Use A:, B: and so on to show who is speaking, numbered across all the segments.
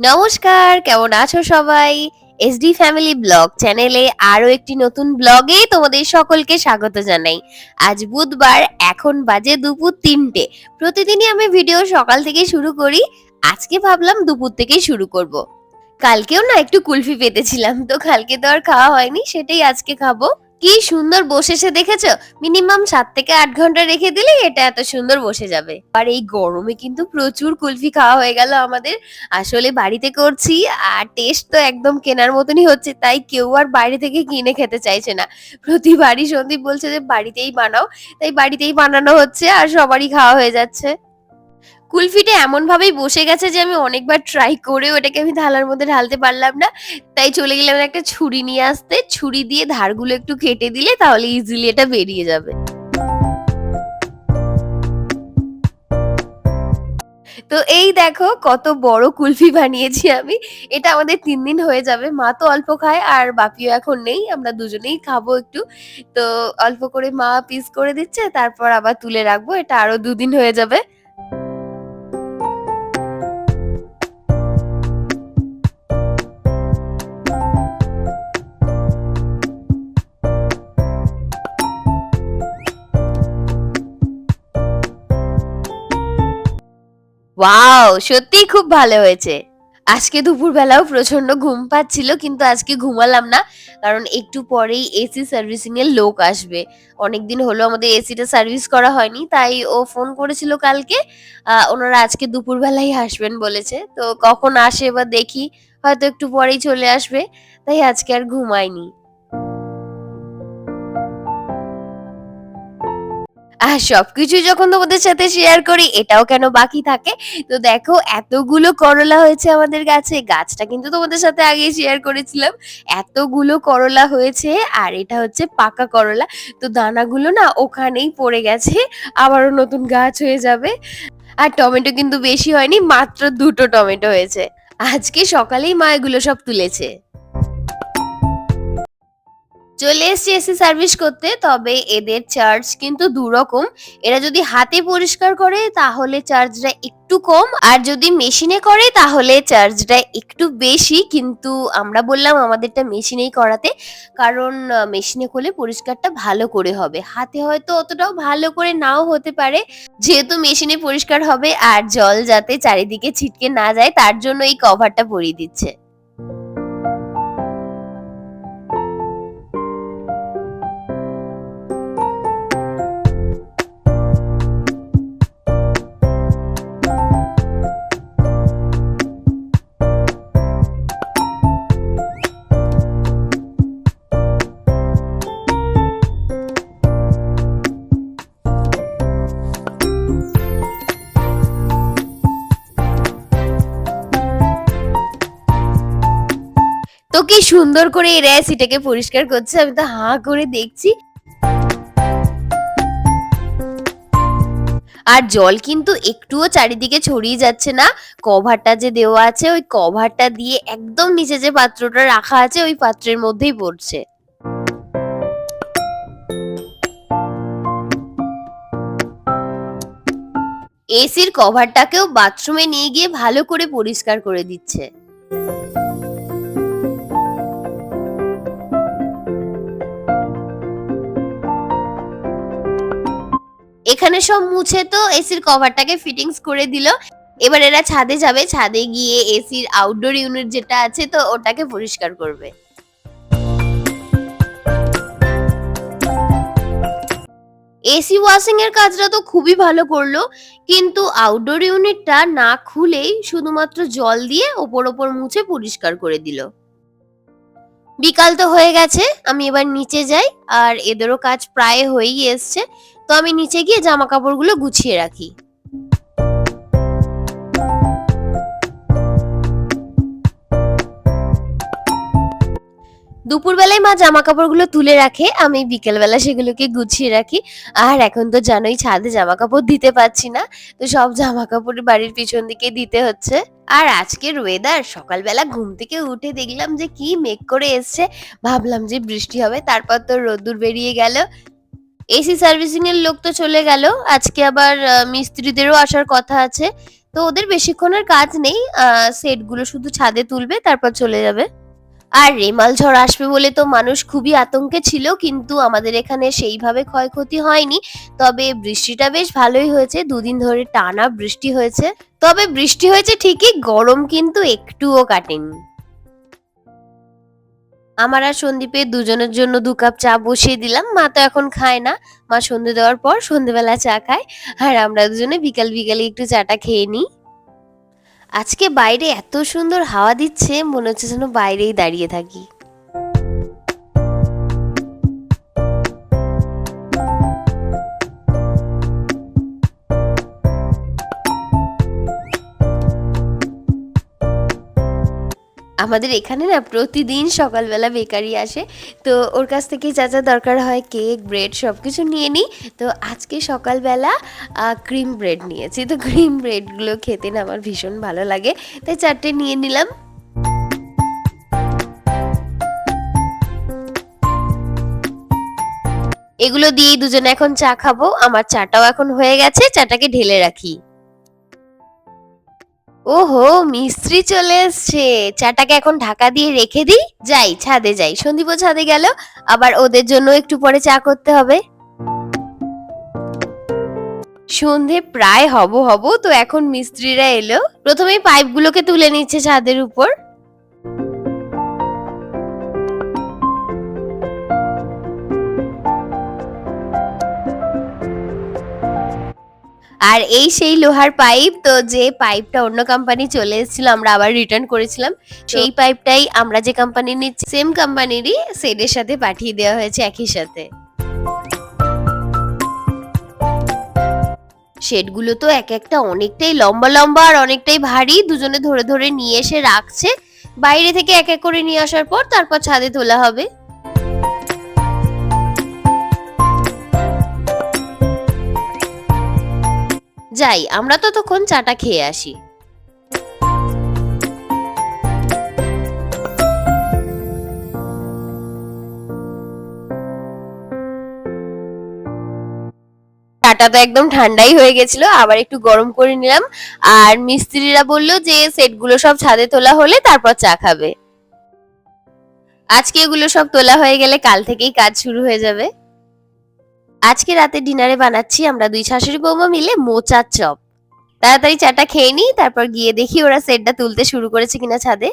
A: নমস্কার, কেমন আছো সবাই? এসডি ফ্যামিলি ব্লগ চ্যানেলে আরও একটি নতুন ব্লগে তোমাদের সকলকে স্বাগত জানাই। আজ বুধবার, এখন বাজে দুপুর তিনটে। প্রতিদিনই আমি ভিডিও সকাল থেকে শুরু করি, আজকে ভাবলাম দুপুর থেকেই শুরু করব। কালকেও না একটু কুলফি পেতেছিলাম, তো কালকে তো আর খাওয়া হয়নি, সেটাই আজকে খাব। কি সুন্দর বসেছে দেখেছ? মিনিমাম সাত থেকে আট ঘণ্টা রেখে দিলে এটা এত সুন্দর বসে যাবে। আর এই গরমে কিন্তু প্রচুর কুলফি খাওয়া হয়ে গেল আমাদের। আসলে বাড়িতে করছি আর টেস্ট তো একদম কেনার মতনই হচ্ছে, তাই কেউ আর বাইরে থেকে কিনে খেতে চাইছে না। প্রতিবারই সন্দীপ বলছে যে, বাড়িতেই বানাও। তাই বাড়িতেই বানানো হচ্ছে আর সবারই খাওয়া হয়ে যাচ্ছে। কুলফিটা এমন ভাবেই বসে গেছে যে আমি অনেকবার ট্রাই করেও এটাকে আমি থালার মধ্যে ঢালতে পারলাম না। তাই চলে গেলাম একটা ছুরি নিয়ে আসতে। ছুরি দিয়ে ধারগুলো একটু কেটে দিলে তাহলে ইজিলি এটা বেরিয়ে যাবে। তো এই দেখো কত বড় কুলফি বানিয়েছি আমি। এটা আমাদের তিন দিন হয়ে যাবে। মা তো অল্প খায় আর বাপিও এখন নেই। আমরা দুজনেই খাব একটু। তো অল্প করে মা পিস করে দিচ্ছে, তারপর আবার তুলে রাখব। এটা আরও দুদিন হয়ে যাবে। ওয়াও, সত্যিই খুব ভালো হয়েছে। আজকে দুপুরবেলাও প্রচণ্ড ঘুম পাচ্ছিল, কিন্তু আজকে ঘুমালাম না, কারণ একটু পরেই এসি সার্ভিসিং এর লোক আসবে। অনেকদিন হলো আমাদের এসিটা সার্ভিস করা হয়নি, তাই ও ফোন করেছিল কালকে। ওনারা আজকে দুপুরবেলাই আসবেন বলেছে। তো কখন আসে এবার দেখি, হয়তো একটু পরেই চলে আসবে, তাই আজকে আর ঘুমাইনি আর সবকিছু যখন তোমাদের সাথে শেয়ার করি, এটাও কেন বাকি থাকে? তো দেখো, এতগুলো করলা হয়েছে আমাদের গাছে। গাছটা কিন্তু তোমাদের সাথে আগে শেয়ার করেছিলাম। এতগুলো করলা হয়েছে, আর এটা হচ্ছে পাকা করলা। তো দানাগুলো না ওখানেই পড়ে গেছে, আবারও নতুন গাছ হয়ে যাবে। আর টমেটো কিন্তু বেশি হয়নি, মাত্র দুটো টমেটো হয়েছে। আজকে সকালেই মা এগুলো সব তুলেছে। চলে এসছি এসি সার্ভিস করতে, তবে এদের চার্জ কিন্তু দু রকম এরা যদি হাতে পরিষ্কার করে, তাহলে চার্জটা একটু কম। আর যদি মেশিনে করে, তাহলে চার্জটা একটু বেশি। কিন্তু আমরা বললাম আমাদেরটা মেশিনেই করাতে, কারণ মেশিনে করলে পরিষ্কারটা ভালো করে হবে। হাতে হয়তো অতটাও ভালো করে নাও হতে পারে, যেহেতু মেশিনে পরিষ্কার হবে, আর জল যাতে চারিদিকে ছিটকে না যায়, তার জন্য এই কভারটা পরিয়ে দিচ্ছে। কি সুন্দর করে এরা সিটাকে পরিষ্কার করছে, আমি তো হা করে দেখছি। আর জল কিন্তু একটুও চারিদিকে ছড়িয়ে যাচ্ছে না, কভারটা যে দেওয়া আছে, ওই কভারটা দিয়ে একদম নিচে যে পাত্রটা রাখা আছে, ওই পাত্রের মধ্যেই পড়ছে। এসির কভারটাকেও বাথরুমে নিয়ে গিয়ে ভালো করে পরিষ্কার করে দিচ্ছে। এখানে সব মুছে তো এসির কভারটাকে ফিটিংস করে দিল। এবার এরা ছাদে যাবে, ছাদে গিয়ে এসির আউটডোর ইউনিট যেটা আছে তো ওটাকে পরিষ্কার করবে। এসি ওয়াশিং এর কাজটা তো খুবই ভালো করল, কিন্তু আউটডোর ইউনিটটা না খুলেই শুধুমাত্র জল দিয়ে ওপর ওপর মুছে পরিষ্কার করে দিল। বিকাল তো হয়ে গেছে, আমি এবার নিচে যাই, আর এদেরও কাজ প্রায় হয়েই এসছে। তো আমি নিচে গিয়ে জামা কাপড়গুলো গুছিয়ে রাখি। দুপুরবেলায় মা জামা কাপড়গুলো তুলে রাখে, আমি বিকেলবেলা সেগুলোকে গুছিয়ে রাখি। আর এখন তো জানোই ছাদে জামা কাপড় দিতে পারছি না, তো সব জামা কাপড় বাড়ির পিছন দিকে দিতে হচ্ছে। আর আজকের ওয়েদার সকালবেলা ঘুম থেকে উঠে দেখলাম যে কি মেঘ করে এসছে। ভাবলাম যে বৃষ্টি হবে, তারপর তো রোদ্দুর বেরিয়ে গেল। এসি সার্ভিসিং এর লোক তো চলে গেল। আজকে আবার মিস্ত্রিদেরও আসার কথা আছে। তো ওদের বেশিক্ষণের কাজ নেই। সেটগুলো শুধু ছাদে তুলবে, তারপর চলে যাবে। আর রেমাল ঝড় আসবে বলে তো মানুষ খুবই আতঙ্কে ছিল, কিন্তু আমাদের এখানে সেইভাবে ক্ষয়ক্ষতি হয়নি। তবে বৃষ্টিটা বেশ ভালোই হয়েছে। দুদিন ধরে টানা বৃষ্টি হয়েছে। তবে বৃষ্টি হয়েছে ঠিকই, গরম কিন্তু একটুও কাটেনি। আমার আর সন্দীপের দুজনের জন্য দু কাপ চা বসিয়ে দিলাম। মা তো এখন খায় না। মা সন্ধে দেওয়ার পর সন্ধেবেলা চা খায়। আর আমরা দুজনে বিকাল বিকালে একটু চাটা খেয়ে নিই। আজকে বাইরে এত সুন্দর হাওয়া দিচ্ছে, মনে হচ্ছে যেন বাইরেই দাঁড়িয়ে থাকি। আমাদের এখানে না প্রতিদিন সকালবেলা বেকারি আসে। তো ওর কাছ থেকে যা যা দরকার হয়, কেক, ব্রেড সব কিছু নিয়ে নিই। তো আজকে সকালবেলা ক্রিম ব্রেড নিয়েছি। তো ক্রিম ব্রেডগুলো খেতে না আমার ভীষণ ভালো লাগে। তাই চারটে নিয়ে নিলাম। এগুলো দিয়েই দুজনে এখন চা খাব। আমার চাটাও এখন হয়ে গেছে, চাটাকে ঢেলে রাখি। ওহো, মিস্ত্রি চলে এসছে। চাটাকে এখন ঢাকা দিয়ে রেখে দিই। যাই, ছাদে যাই। সন্দীপও ছাদে গেল। আবার ওদের জন্য একটু পরে চা করতে হবে। সন্ধে প্রায় হব হব, তো এখন মিস্ত্রিরা এলো। প্রথমে পাইপগুলোকে তুলে নিচ্ছে ছাদের উপর। আর এই সেই লোহার পাইপ তো যে পাইপটা অন্য কোম্পানি চলে এসেছিল আমরা আবার রিটার্ন করেছিলাম। সেই পাইপটাই আমরা যে কোম্পানি নিচ্ছি সেম কোম্পানিরই সেডের সাথে পাঠিয়ে দেওয়া হয়েছে একই সাথে। শেডগুলো তো এক একটা অনেকটাই লম্বা লম্বা আর অনেকটাই ভারী দুজনে ধরে ধরে নিয়ে এসে রাখছে। বাইরে থেকে এক এক করে নিয়ে আসার পর তারপর ছাদে তোলা হবে। যাই, আমরা তো তখন চাটা খেয়ে আসি। চাটা তো একদম ঠান্ডাই হয়ে গেছিল, আবার একটু গরম করে নিলাম। আর মিস্ত্রিরা বলল যে, সেটগুলো সব ছাদে তোলা হলে তারপর চা খাবে। আজকে এগুলো সব তোলা হয়ে গেলে কাল থেকেই কাজ শুরু হয়ে যাবে। আজকে রাতে ডিনারে বানাচ্ছি আমরা দুই শাশুড়ি বৌমা মিলে মোচার চপ। তাড়াতাড়ি চাটা খেয়ে নিই, তারপর গিয়ে দেখি ওরা সেটটা তুলতে শুরু করেছে কিনা ছাদে।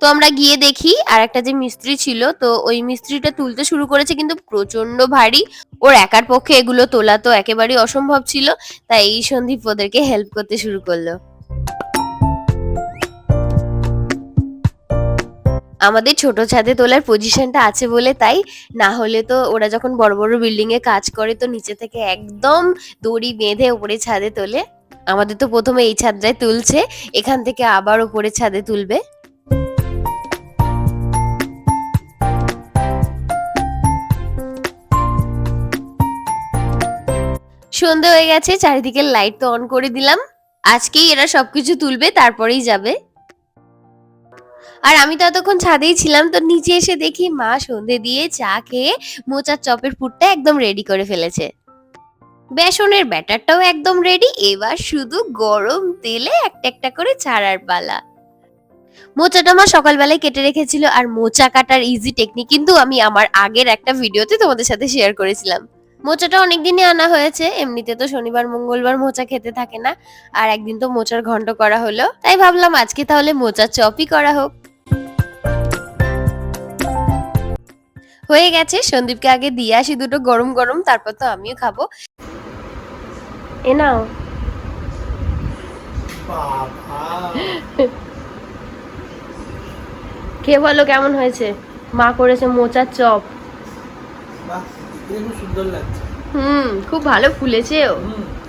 A: তো আমরা গিয়ে দেখি, আর একটা যে মিস্ত্রি ছিল, তো ওই মিস্ত্রিটা তুলতে শুরু করেছে কিন্তু প্রচণ্ড ভারী। ওর একার পক্ষে এগুলো তোলা তো একেবারেই অসম্ভব ছিল, তাই এই সন্দীপ ওদেরকে হেল্প করতে শুরু করল। আমাদের ছোট ছাদে তোলার পজিশনটা আছে বলে তাই, না হলে তো ওরা যখন বড় বড় বিল্ডিং এ কাজ করে তো নিচে থেকে একদম দড়ি বেঁধে উপরে ছাদে তোলে। আমাদের তো প্রথমে এই ছাদটায় তুলছে, এখান থেকে আবার উপরে ছাদে তুলবে। সন্ধে হয়ে গেছে চারিদিকে লাইট তো অন করে দিলাম। আজকেই এরা সবকিছু তুলবে, তারপরেই যাবে। আর আমি তো এতক্ষণ ছাদেই ছিলাম, তো নিচে এসে দেখি মা সন্ধে দিয়ে চা খেয়ে মোচার চপের পুরটা একদম রেডি করে ফেলেছে। বেসনের ব্যাটারটাও একদম রেডি এবার শুধু গরম তেলে একটা একটা করে ছাড়ার পালা। মোচাটা মা সকালবেলায় কেটে রেখেছিল, আর মোচা কাটার ইজি টেকনিক কিন্তু আমি আমার আগের একটা ভিডিওতে তোমাদের সাথে শেয়ার করেছিলাম। মোচাটা অনেকদিনই আনা হয়েছে, এমনিতে তো শনিবার, মঙ্গলবার মোচা খেতে থাকে না, আর একদিন তো মোচার ঘন্ট করা হলো। তাই ভাবলাম আজকে তাহলে মোচার চপই করা হোক। হয়ে গেছে। সন্দীপকে আগে দিয়ে আসি দুটো গরম গরম তারপর তো আমিও খাব। এ নাও। খেয়ে বলো কেমন হয়েছে? মা করেছে মোচার চপ। হুম খুব ভালো
B: ফুলেছে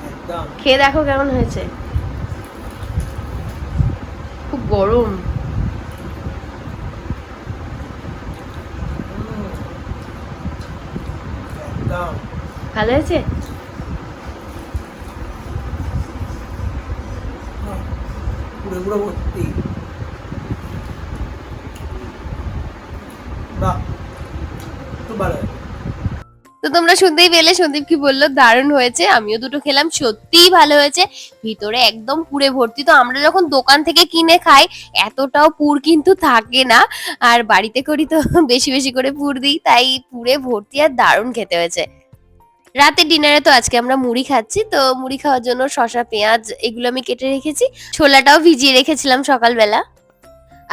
B: একদম।
A: খেয়ে দেখো কেমন হয়েছে। খুব গরম। ভালো হয়েছে?
B: পুরো পুরো ভর্তি। বাহ খুব ভালো।
A: তো তোমরা শুনতেই পেলে সন্দীপ কি বলল দারুণ হয়েছে আমিও দুটো খেলাম সত্যিই ভালো হয়েছে। ভিতরে একদম পুরে ভর্তি। তো আমরা যখন দোকান থেকে কিনে খাই এতটাও পুর কিন্তু থাকে না। আর বাড়িতে করি তো বেশি বেশি করে পুর দিই তাই পুরে ভর্তি আর দারুণ খেতে হয়েছে। রাতের ডিনারে তো আজকে আমরা মুড়ি খাচ্ছি, তো মুড়ি খাওয়ার জন্য শসা, পেঁয়াজ এগুলো আমি কেটে রেখেছি। ছোলাটাও ভিজিয়ে রেখেছিলাম সকালবেলা।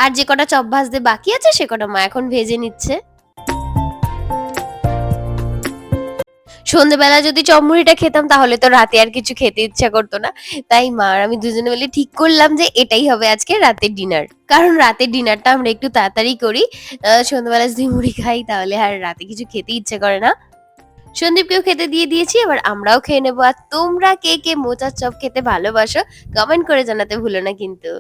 A: আর যে কটা চপ ভাজতে বাকি আছে, সে কটা মা এখন ভেজে নিচ্ছে। সন্ধেবেলা যদি চপ মুড়িটা খেতাম, তাহলে তো রাতে আর কিছু খেতে ইচ্ছা করতো না। তাই মা আর আমি দুজনে মিলে ঠিক করলাম যে, এটাই হবে আজকে রাতের ডিনার। কারণ রাতের ডিনারটা আমরা একটু তাড়াতাড়ি করি। সন্ধ্যেবেলা যদি মুড়ি খাই, তাহলে আর রাতে কিছু খেতে ইচ্ছে করে না। সন্দীপকেও খেতে দিয়ে দিয়েছি, এবার আমরাও খেয়ে নেব। আর তোমরা কে কে মোচার চপ খেতে ভালোবাসো কমেন্ট করে জানাতে ভুলো না কিন্তু।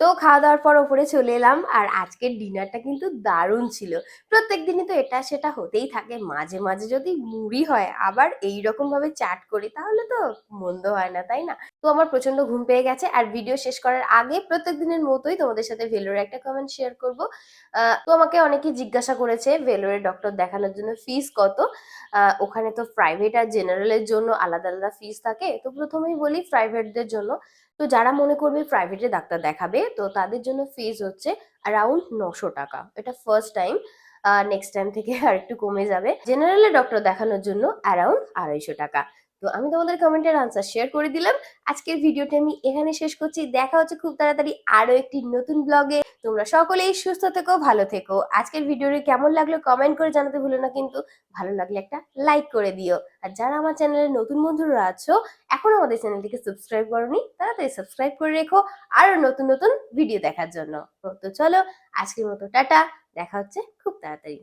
A: তো খাওয়া দাওয়ার পর ওপরে চলে এলাম আর আজকের ডিনারটা কিন্তু দারুণ ছিল। প্রত্যেক দিনই তো এটা সেটা হতেই থাকে। মাঝে মাঝে যদি মুড়ি হয়, আবার এই রকম ভাবে চাট করি, তাহলে তো মন্দ হয় না, তাই না? তো আমার প্রচণ্ড ঘুম পেয়ে গেছে আর ভিডিও শেষ করার আগে প্রত্যেক দিনের মতোই তোমাদের সাথে ভেলোরে একটা কমেন্ট শেয়ার করব। তো আমাকে অনেকেই জিজ্ঞাসা করেছে, ভেলোরের ডক্টর দেখানোর জন্য ফিস কত? ওখানে তো প্রাইভেট আর জেনারেলের জন্য আলাদা আলাদা ফিস থাকে। তো প্রথমেই বলি প্রাইভেটদের জন্য। তো যারা মনে করবে প্রাইভেটে ডাক্তার দেখাবে, তো তাদের জন্য ফিজ হচ্ছে অ্যারাউন্ড নশো টাকা। এটা ফার্স্ট টাইম নেক্সট টাইম থেকে আর একটু কমে যাবে। জেনারেলে ডক্টর দেখানোর জন্য অ্যারাউন্ড আড়াইশো টাকা। তো আমি তোমাদের কমেন্টের আনসার শেয়ার করে দিলাম। আজকের ভিডিওটা আমি এখানে শেষ করছি। দেখা হচ্ছে খুব তাড়াতাড়ি আরও একটি নতুন ব্লগে তোমরা সকলেই সুস্থ থেকো, ভালো থেকো। আজকের ভিডিওটি কেমন লাগল কমেন্ট করে জানাতে ভুলো না, কিন্তু ভালো লাগলে একটা লাইক করে দিও। আর যারা আমার চ্যানেলে নতুন বন্ধুরা আছো, এখন আমাদের চ্যানেলটিকে সাবস্ক্রাইব করনি তাড়াতাড়ি সাবস্ক্রাইব করে রেখো আরও নতুন নতুন ভিডিও দেখার জন্য। তো চলো, আজকের মতো টাটা, দেখা হচ্ছে খুব তাড়াতাড়ি।